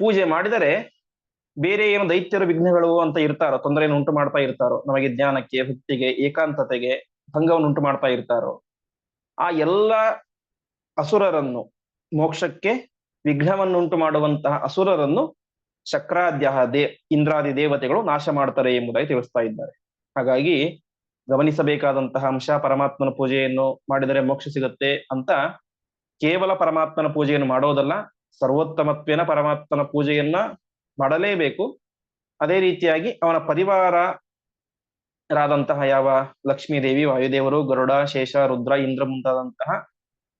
ಪೂಜೆ ಮಾಡಿದರೆ ಬೇರೆ ಏನು ದೈತ್ಯರ ವಿಘ್ನಗಳು ಅಂತ ಇರ್ತಾರೋ, ತೊಂದರೆಯನ್ನು ಉಂಟು ಮಾಡ್ತಾ ಇರ್ತಾರೋ, ನಮಗೆ ಜ್ಞಾನಕ್ಕೆ, ಭಕ್ತಿಗೆ, ಏಕಾಂತತೆಗೆ ಭಂಗವನ್ನು ಉಂಟು ಮಾಡ್ತಾ ಇರ್ತಾರೋ, ಆ ಎಲ್ಲ ಅಸುರರನ್ನು ಮೋಕ್ಷಕ್ಕೆ ವಿಘ್ನವನ್ನುಂಟು ಮಾಡುವಂತಹ ಅಸುರರನ್ನು ಶಕ್ರಾದ್ಯ ದೇ ಇಂದ್ರಾದಿ ದೇವತೆಗಳು ನಾಶ ಮಾಡ್ತಾರೆ ಎಂಬುದಾಗಿ ತಿಳಿಸ್ತಾ ಇದ್ದಾರೆ. ಹಾಗಾಗಿ ಗಮನಿಸಬೇಕಾದಂತಹ ಅಂಶ, ಪರಮಾತ್ಮನ ಪೂಜೆಯನ್ನು ಮಾಡಿದರೆ ಮೋಕ್ಷ ಸಿಗುತ್ತೆ ಅಂತ ಕೇವಲ ಪರಮಾತ್ಮನ ಪೂಜೆಯನ್ನು ಮಾಡೋದಲ್ಲ, ಸರ್ವೋತ್ತಮತ್ವೇನ ಪರಮಾತ್ಮನ ಪೂಜೆಯನ್ನ ಮಾಡಲೇಬೇಕು. ಅದೇ ರೀತಿಯಾಗಿ ಅವನ ಪರಿವಾರರಾದಂತಹ ಯಾವ ಲಕ್ಷ್ಮೀದೇವಿ, ವಾಯುದೇವರು, ಗರುಡ, ಶೇಷ, ರುದ್ರ, ಇಂದ್ರ ಮುಂತಾದಂತಹ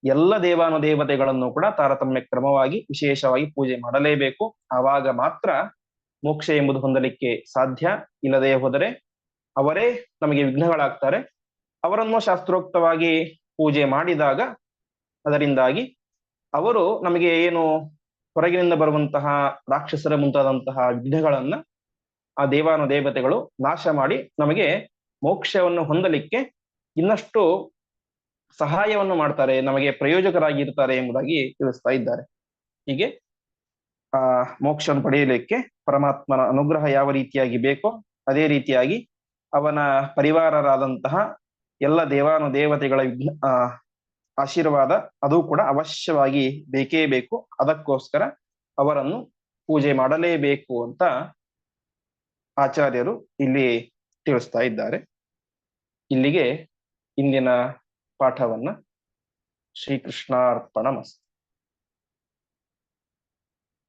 ಎಲ್ಲ ದೇವಾನುದೇವತೆಗಳನ್ನು ಕೂಡ ತಾರತಮ್ಯ ಕ್ರಮವಾಗಿ ವಿಶೇಷವಾಗಿ ಪೂಜೆ ಮಾಡಲೇಬೇಕು. ಆವಾಗ ಮಾತ್ರ ಮೋಕ್ಷ ಎಂಬುದು ಹೊಂದಲಿಕ್ಕೆ ಸಾಧ್ಯ. ಇಲ್ಲದೆ ಹೋದರೆ ಅವರೇ ನಮಗೆ ವಿಘ್ನಗಳಾಗ್ತಾರೆ. ಅವರನ್ನು ಶಾಸ್ತ್ರೋಕ್ತವಾಗಿ ಪೂಜೆ ಮಾಡಿದಾಗ ಅದರಿಂದಾಗಿ ಅವರು ನಮಗೆ ಏನು ಹೊರಗಿನಿಂದ ಬರುವಂತಹ ರಾಕ್ಷಸರ ಮುಂತಾದಂತಹ ವಿಘ್ನಗಳನ್ನ ಆ ದೇವಾನು ದೇವತೆಗಳು ನಾಶ ಮಾಡಿ ನಮಗೆ ಮೋಕ್ಷವನ್ನು ಹೊಂದಲಿಕ್ಕೆ ಇನ್ನಷ್ಟು ಸಹಾಯವನ್ನು ಮಾಡ್ತಾರೆ, ನಮಗೆ ಪ್ರಯೋಜಕರಾಗಿರ್ತಾರೆ ಎಂಬುದಾಗಿ ತಿಳಿಸ್ತಾ ಇದ್ದಾರೆ. ಹೀಗೆ, ಆ, ಮೋಕ್ಷವನ್ನು ಪಡೆಯಲಿಕ್ಕೆ ಪರಮಾತ್ಮನ ಅನುಗ್ರಹ ಯಾವ ರೀತಿಯಾಗಿ ಬೇಕೋ ಅದೇ ರೀತಿಯಾಗಿ ಅವನ ಪರಿವಾರರಾದಂತಹ ಎಲ್ಲ ದೇವಾನು ದೇವತೆಗಳ ವಿಘ್ನ ಆಶೀರ್ವಾದ ಅದು ಕೂಡ ಅವಶ್ಯವಾಗಿ ಬೇಕೇ ಬೇಕು. ಅದಕ್ಕೋಸ್ಕರ ಅವರನ್ನು ಪೂಜೆ ಮಾಡಲೇಬೇಕು ಅಂತ ಆಚಾರ್ಯರು ಇಲ್ಲಿ ತಿಳಿಸ್ತಾ ಇದ್ದಾರೆ. ಇಲ್ಲಿಗೆ ಇಂದಿನ ಪಾಠವನ್ನ ಶ್ರೀಕೃಷ್ಣಾರ್ಪಣ ಮಸ್ತು